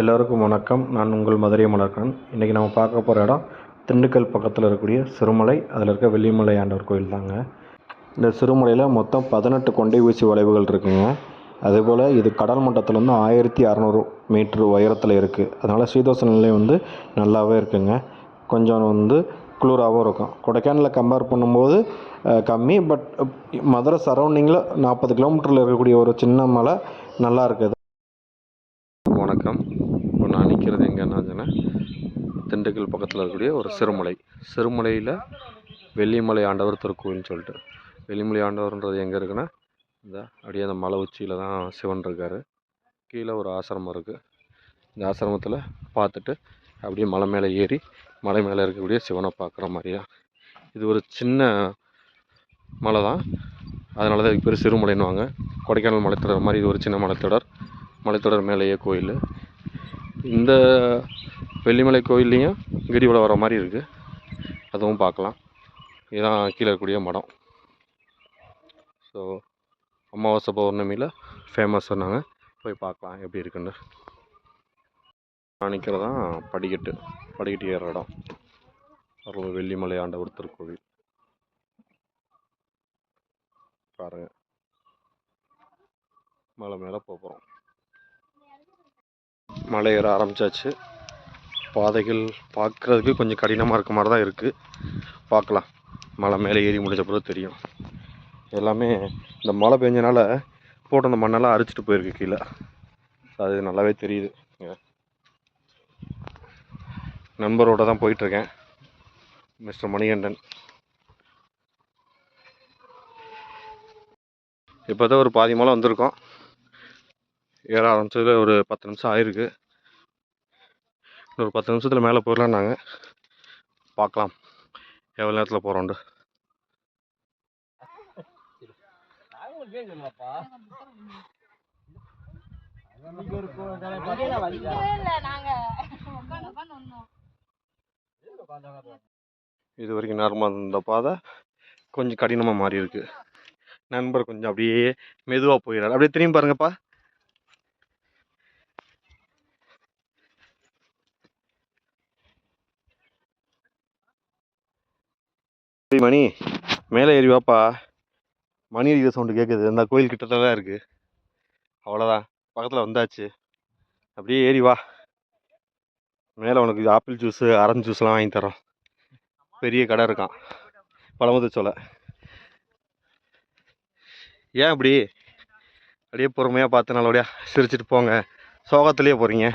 எல்லோருக்கும் வணக்கம். நான் உங்கள் மதுரை மலர்கன் இன்றைக்கி நம்ம பார்க்க போகிற இடம் திண்டுக்கல் பக்கத்தில் இருக்கக்கூடிய சிறுமலை. அதில் இருக்க வெள்ளிமலை ஆண்டவர் கோயில் தாங்க. இந்த சிறுமலையில் மொத்தம் பதினெட்டு கொண்டை ஊசி வளைவுகள் இருக்குங்க. அதேபோல் இது கடல் மட்டத்திலேருந்து ஆயிரத்தி அறநூறு மீட்ரு உயரத்தில் இருக்குது அதனால் சீதோஷ நிலை வந்து நல்லாவே இருக்குங்க. கொஞ்சம் வந்து குளிராகவும் இருக்கும். கொடைக்கானலில் கம்பேர் பண்ணும்போது கம்மி பட் மதுரை சரௌண்டிங்கில் நாற்பது கிலோமீட்டரில் இருக்கக்கூடிய ஒரு சின்ன மலை நல்லா இருக்குது வணக்கம் இப்போ நான் நிற்கிறது எங்கன்னா திண்டுக்கல் பக்கத்தில் இருக்கக்கூடிய ஒரு சிறுமலை. சிறுமலையில் வெள்ளிமலை ஆண்டவர் திருக்கோயில்னு சொல்லிட்டு. வெள்ளிமலை ஆண்டவர்ன்றது எங்கே இருக்குன்னா இந்த அப்படியே அந்த மலை உச்சியில் தான் சிவன் இருக்கார். கீழே ஒரு ஆசிரமம் இருக்குது இந்த ஆசிரமத்தில் பார்த்துட்டு அப்படியே மலை மேலே ஏறி மலை மேலே இருக்கக்கூடிய சிவனை பார்க்குற மாதிரியா. இது ஒரு சின்ன மலை தான். அதனால தான் இதுக்கு பேர் சிறுமலைன்னுவாங்க. கொடைக்கானல் மலைத்தொடர் மாதிரி இது ஒரு சின்ன மலைத்தொடர். மலைத்தொடர் மேலேயே கோயில். இந்த வெள்ளிமலை கோயில்லையும் கிரிவலம் வர மாதிரி இருக்குது அதுவும் பார்க்கலாம். இதுதான் கீழே இருக்கக்கூடிய மடம். ஸோ அமாவாசை பௌர்ணமியில் ஃபேமஸ் சொன்னாங்க. போய் பார்க்கலாம் எப்படி இருக்குன்னு. நான் நிற்கிறது தான் படிக்கட்டு. படிக்கட்டு ஏறுற இடம். அருள் வெள்ளிமலை ஆண்டவர் திருக்கோவில். பாருங்க. மலை மேலே போகிறோம் மலை ஏற ஆரம்பிச்சாச்சு. பாதைகள் பார்க்குறதுக்கு கொஞ்சம் கடினமாக இருக்க மாதிரி தான் இருக்குது பார்க்கலாம். மலை மேலே ஏறி முடிஞ்ச பிறகு தெரியும். எல்லாமே இந்த மழை பெஞ்சனால போட்ட அந்த மண்ணெல்லாம் அரிச்சிட்டு போயிருக்கு கீழே. அது நல்லாவே தெரியுது. நண்பரோட தான் போயிட்டுருக்கேன். மிஸ்டர் மணிகண்டன். இப்போ தான் ஒரு பாதி மலை வந்திருக்கோம். ஏற ஆரம்பிச்சது ஒரு பத்து நிமிஷம் ஆயிருக்கு. ஒரு பத்து நிமிஷத்தில் மேலே போயிடலாம் நாங்கள் பார்க்கலாம் எவ்வளோ நேரத்தில் போகிறோண்டு இது வரைக்கும் நார்மலாக இருந்த பாதை கொஞ்சம் கடினமாக மாறி இருக்கு நண்பர் கொஞ்சம் அப்படியே மெதுவாக போயிடாரு அப்படியே திரும்பி பாருங்கப்பா. ஏய் மணி மேலே ஏறி வாப்பா. மணி அடிக்கிற சவுண்டு கேட்குது அந்த கோயில் கிட்டத்தட்ட தான் இருக்குது அவ்வளோதான் பக்கத்தில் வந்தாச்சு. அப்படியே ஏறி வா. மேலே உனக்கு ஆப்பிள் ஜூஸு அரஞ்சு ஜூஸ்லாம் வாங்கி தரோம் பெரிய கடை இருக்கான் பழமுத சோலை. ஏன் அப்படி அப்படியே பொறுமையாக பார்த்து நல்லபடியா சிரிச்சிட்டு போங்க. சோகத்துலேயே போகிறீங்க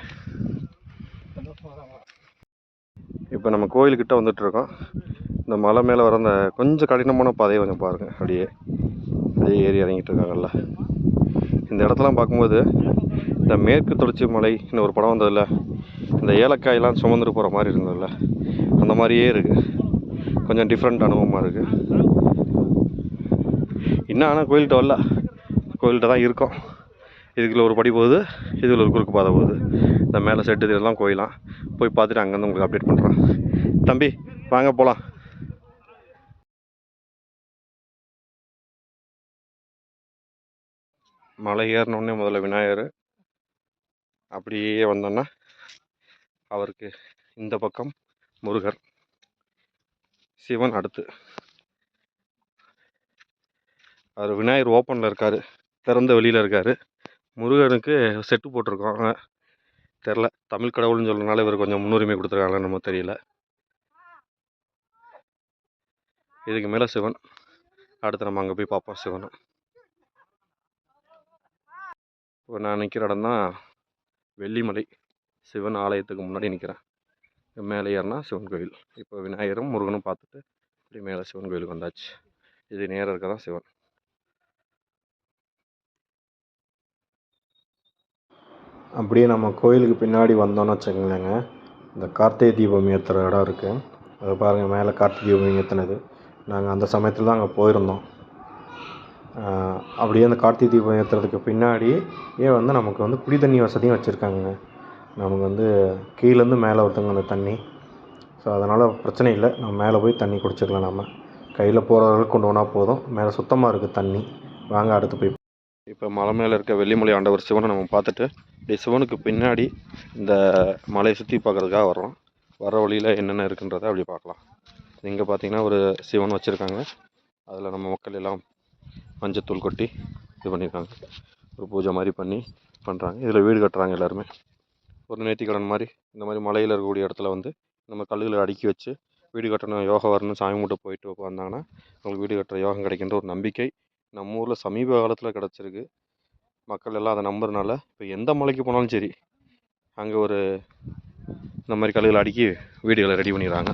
இப்போ நம்ம கோயிலுக்கிட்ட வந்துட்டுருக்கோம் இந்த மலை மேலே வர அந்த கொஞ்சம் கடினமான பாதையை கொஞ்சம் பாருங்கள் அப்படியே அப்படியே ஏறி இறங்கிட்டு இருக்காங்கல்ல. இந்த இடத்தெல்லாம் பார்க்கும்போது இந்த மேற்கு தொடர்ச்சி மலை இன்னும் ஒரு படம் வந்ததில்ல. இந்த ஏலக்காயெல்லாம் சுமந்துட்டு போகிற மாதிரி இருந்ததில்ல. அந்த மாதிரியே இருக்குது கொஞ்சம் டிஃப்ரெண்ட் அனுபவமாக இருக்குது இன்னும் ஆனால் கோயில்கிட்ட வரல. கோயில்கிட்ட தான் இருக்கோம். இதுக்குள்ள ஒரு படி போகுது இதில் ஒரு குறுக்கு பாதை போகுது. இந்த மேலே செட்டு இதெல்லாம் கோயிலாம். போய் பார்த்துட்டு அங்கேருந்து உங்களுக்கு அப்டேட் பண்ணுறேன் தம்பி வாங்க போகலாம் மலை ஏறினோடனே முதல்ல விநாயகர். அப்படியே வந்தோன்னா அவருக்கு இந்த பக்கம் முருகர் சிவன் அடுத்து. அவர் விநாயகர் ஓப்பனில் இருக்கார் திறந்த வெளியில் இருக்கார். முருகனுக்கு செட்டு போட்டிருக்கோம். தெரில. தமிழ் கடவுள்னு சொல்கிறனால இவர் கொஞ்சம் முன்னுரிமை கொடுத்துருக்காங்களா நம்ம தெரியல. இதுக்கு மேலே சிவன். அடுத்து நம்ம அங்கே போய் பார்ப்போம் சிவனை. இப்போ நான் நிற்கிற இடம் தான் வெள்ளிமலை. சிவன் ஆலயத்துக்கு முன்னாடி நிற்கிறேன் மேலே ஏறினா சிவன் கோயில் இப்போ விநாயகரும் முருகனும் பார்த்துட்டு இப்படி மேலே சிவன் கோயிலுக்கு வந்தாச்சு. இது நேராக இருக்க தான் சிவன். அப்படியே நம்ம கோயிலுக்கு பின்னாடி வந்தோம்னு வச்சுக்கோங்களேங்க. இந்த கார்த்திகை தீபம் ஏற்றுற இடம் இருக்குது அதை பாருங்கள் மேலே கார்த்திகை தீபம் ஏற்றுனது நாங்கள் அந்த சமயத்தில் தான் அங்கே போயிருந்தோம். அப்படியே அந்த கார்த்திகை தீபம் ஏற்றுறதுக்கு பின்னாடியே வந்து நமக்கு வந்து குடி தண்ணி வசதியும் வச்சுருக்காங்க நமக்கு வந்து கீழேருந்து மேலே ஒருத்தவங்க அந்த தண்ணி. ஸோ அதனால் பிரச்சனை இல்லை. நம்ம மேலே போய் தண்ணி குடிச்சிக்கலாம் நம்ம கையில் போகிற அளவுக்கு கொண்டு போனால் போதும். மேலே சுத்தமாக இருக்குது தண்ணி. வாங்க அடுத்து போய் இப்போ மலை மேலே இருக்க வெள்ளிமலை ஆண்டவர் சிவனை நம்ம பார்த்துட்டு இப்படி சிவனுக்கு பின்னாடி இந்த மலையை சுற்றி பார்க்குறதுக்காக வரோம் வர வழியில் என்னென்ன இருக்குன்றதை அப்படி பார்க்கலாம். இங்கே பார்த்தீங்கன்னா ஒரு சிவன் வச்சுருக்காங்க. அதில் நம்ம மக்கள் எல்லாம் மஞ்சத்தூள் கொட்டி இது பண்ணியிருக்காங்க ஒரு பூஜை மாதிரி பண்ணி பண்ணுறாங்க இதில் வீடு கட்டுறாங்க எல்லாருமே. ஒரு நேர்த்திக்கடன் மாதிரி இந்த மாதிரி மலையில் இருக்கக்கூடிய இடத்துல வந்து நம்ம கல்லுகளை அடுக்கி வச்சு வீடு கட்டணும் யோகா வரணும் சாமி மூட்டை போயிட்டு வந்தாங்கன்னா அவங்களுக்கு வீடு கட்டுற யோகம் கிடைக்கின்ற ஒரு நம்பிக்கை நம்ம ஊரில் சமீப காலத்தில் கிடச்சிருக்கு. மக்கள் எல்லாம் அதை நம்புறதுனால இப்போ எந்த மலைக்கு போனாலும் சரி அங்கே ஒரு இந்த மாதிரி கல்லுகளை அடுக்கி வீடுகளை ரெடி பண்ணிடுறாங்க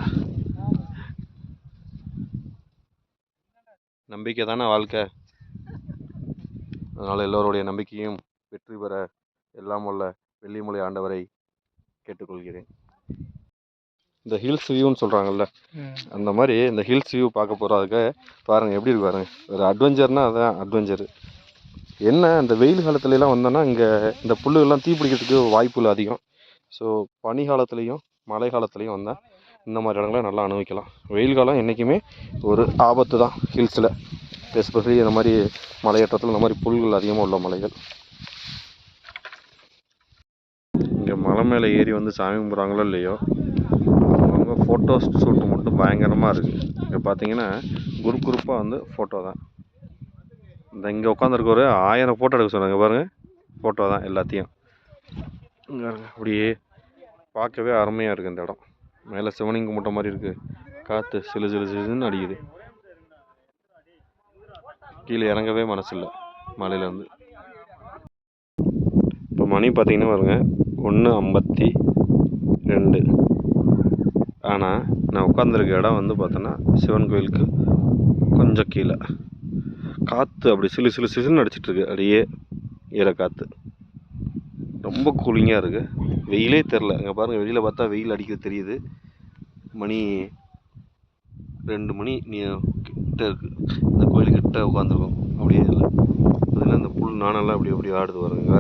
நம்பிக்கை தானே வாழ்க்கை? அதனால் எல்லோருடைய நம்பிக்கையும் வெற்றி பெற எல்லாம் உள்ள வெள்ளிமலை ஆண்டவரை கேட்டுக்கொள்கிறேன். இந்த ஹில்ஸ் வியூன்னு சொல்கிறாங்கல்ல அந்த மாதிரி இந்த ஹில்ஸ் வியூ பார்க்க போகிறதுக்கு பாருங்கள் எப்படி இருக்கு பாருங்க. ஒரு அட்வென்ச்சர்னால் அதான் அட்வென்ச்சர். என்ன இந்த வெயில் காலத்துலலாம் வந்தோன்னா இங்கே இந்த புல்லுகள்லாம் தீ பிடிக்கிறதுக்கு வாய்ப்புகள் அதிகம். ஸோ பனி காலத்துலேயும் மழை காலத்துலேயும் வந்தால் இந்த மாதிரி இடங்களை நல்லா அனுபவிக்கலாம். வெயில் காலம் என்றைக்குமே ஒரு ஆபத்து தான் ஹில்ஸில். எஸ்பெஷலி இந்த மாதிரி மலையேற்றத்தில் இந்த மாதிரி புல்கள் அதிகமாக உள்ள மலைகள். இங்கே மலை மேலே ஏறி வந்து சாமி கும்பிட்றாங்களோ இல்லையோ அவங்க ஃபோட்டோ ஷூட்டு மட்டும் பயங்கரமாக இருக்குது இங்கே பார்த்தீங்கன்னா குரூப் குரூப்பாக வந்து ஃபோட்டோ தான். இந்த இங்கே உட்காந்துருக்க ஒரு ஆயிரம் ஃபோட்டோ எடுக்க சொன்னாங்க பாருங்கள் ஃபோட்டோ தான் எல்லாத்தையும். அப்படியே பார்க்கவே அருமையாக இருக்குது இந்த இடம். மேலே சிவனிங் கும்பிட்ட மாதிரி இருக்குது காற்று சிலு சிலு சிலுன்னு அடிக்குது. கீழே இறங்கவே மனசில்லை மலையிலேருந்து. இப்போ மணி பார்த்தீங்கன்னா பாருங்க ஒன்று ஐம்பத்தி ரெண்டு. ஆனால் நான் உட்காந்துருக்க இடம் வந்து பார்த்தோன்னா சிவன் கோயிலுக்கு கொஞ்சம் கீழே. காற்று அப்படி சிலு சிலு சிலுன்னு அடிச்சிட்ருக்கு அப்படியே ஈரக்காற்று ரொம்ப கூலிங்காக இருக்குது வெயிலே தெரில. இங்கே பாருங்கள் வெளியில் பார்த்தா வெயில் அடிக்கிறது தெரியுது. மணி ரெண்டு மணி நீ கிட்ட இருக்குது இந்த கோயிலுக்கிட்ட உட்காந்துருக்கும். அப்படியே இல்லை. அதில் அந்த புல் நானெல்லாம் அப்படி அப்படி ஆடுது பாருங்க.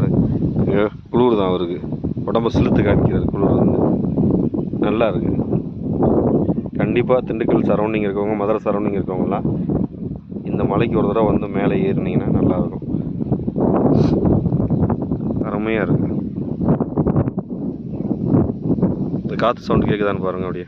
வேறு குளிர் தான் அவருக்கு. உடம்ப சிலுத்து காமிக்கிறார் குளிர் வந்து. நல்லா இருக்குது கண்டிப்பாக திண்டுக்கல் சரௌண்டிங் இருக்கவங்க மதுரை சரௌண்டிங் இருக்கவங்கலாம் இந்த மலைக்கு ஒரு தடவை வந்து மேலே ஏறினீங்கன்னா நல்லாயிருக்கும் அருமையாக இருக்குது இந்த காற்று சவுண்டு கேட்குதான்னு பாருங்கள் அப்படியே.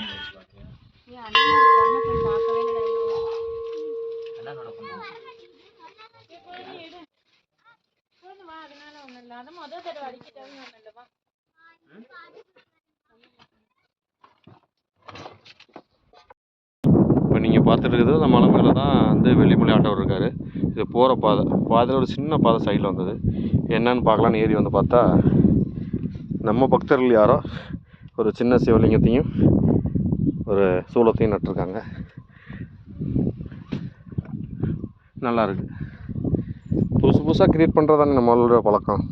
ஏன் அதிகமா பொண்ணை போய் பார்க்கவே இல்லை போதுமா அதனால ஒண்ணும் இல்லை அதை முதல் தடவை அடிக்கிட்டவங்க ஒண்ணும் இல்லைவா இப்போ நீங்கள் பார்த்துட்டு இருக்கிறது அந்த மலை மேலே தான் வந்து வெள்ளிமலை ஆட்டவர் இருக்கார். இது போகிற பாதை. பாதையில் ஒரு சின்ன பாதை சைடில் வந்தது. என்னன்னு பார்க்கலான்னு ஏறி வந்து பார்த்தா நம்ம பக்தர்கள் யாரோ ஒரு சின்ன சிவலிங்கத்தையும் ஒரு சூளத்தையும் நட்டிருக்காங்க. நல்லாயிருக்கு புதுசு புதுசாக க்ரியேட் பண்ணுறது தானே நம்மளோட பழக்கம்.